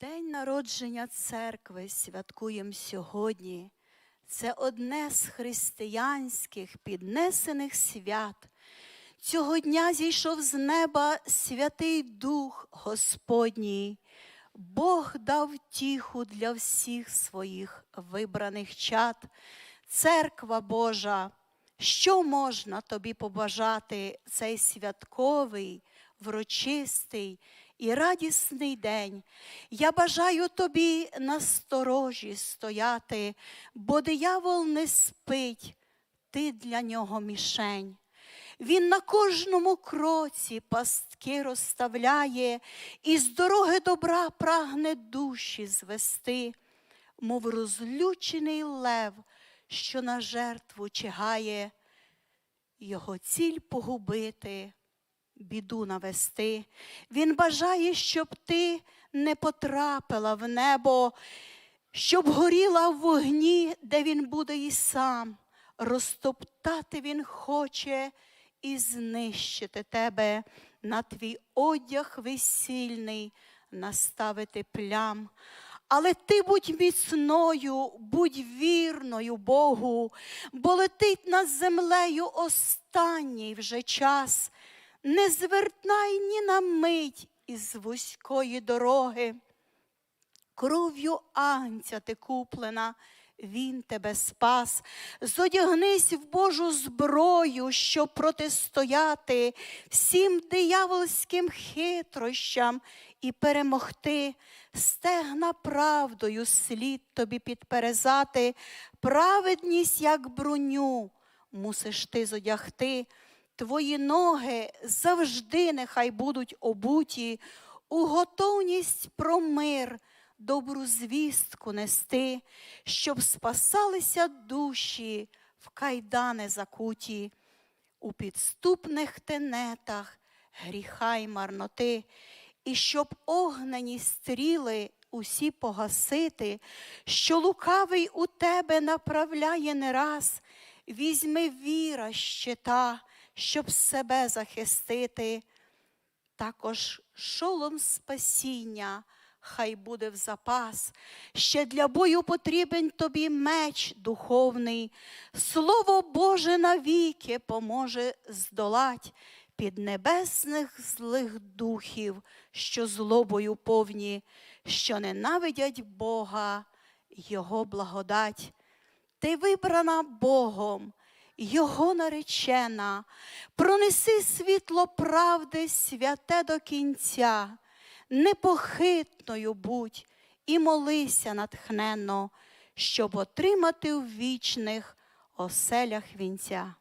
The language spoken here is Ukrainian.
День народження церкви святкуємо сьогодні. Це одне з християнських піднесених свят. Цього дня зійшов з неба Святий Дух Господній. Бог дав тіху для всіх своїх вибраних чад. Церква Божа, що можна тобі побажати цей святковий, врочистий і радісний день? Я бажаю тобі насторожі стояти, бо диявол не спить, ти для нього мішень. Він на кожному кроці пастки розставляє і з дороги добра прагне душі звести, мов розлючений лев, що на жертву чигає, його ціль погубити, біду навести. Він бажає, щоб ти не потрапила в небо, щоб горіла в вогні, де він буде і сам. Розтоптати він хоче і знищити тебе, на твій одяг весільний наставити плям. Але ти будь міцною, будь вірною Богу, бо летить над землею останній вже час. Не звертай ні на мить із вузької дороги. Кров'ю агнця ти куплена, він тебе спас. Зодягнись в Божу зброю, щоб протистояти всім диявольським хитрощам і перемогти. Стегна правдою слід тобі підперезати, праведність, як броню, мусиш ти зодягти. Твої ноги завжди нехай будуть обуті, у готовність про мир, добру звістку нести, щоб спасалися душі в кайдани закуті, у підступних тенетах гріха й марноти, і щоб огнені стріли усі погасити, що лукавий у тебе направляє не раз, візьми віра щита, щоб себе захистити. Також шолом спасіння хай буде в запас. Ще для бою потрібен тобі меч духовний. Слово Боже навіки поможе здолать піднебесних злих духів, що злобою повні, що ненавидять Бога, Його благодать. Ти вибрана Богом. Його наречена, пронеси світло правди святе до кінця, непохитною будь і молися натхненно, щоб отримати в вічних оселях вінця.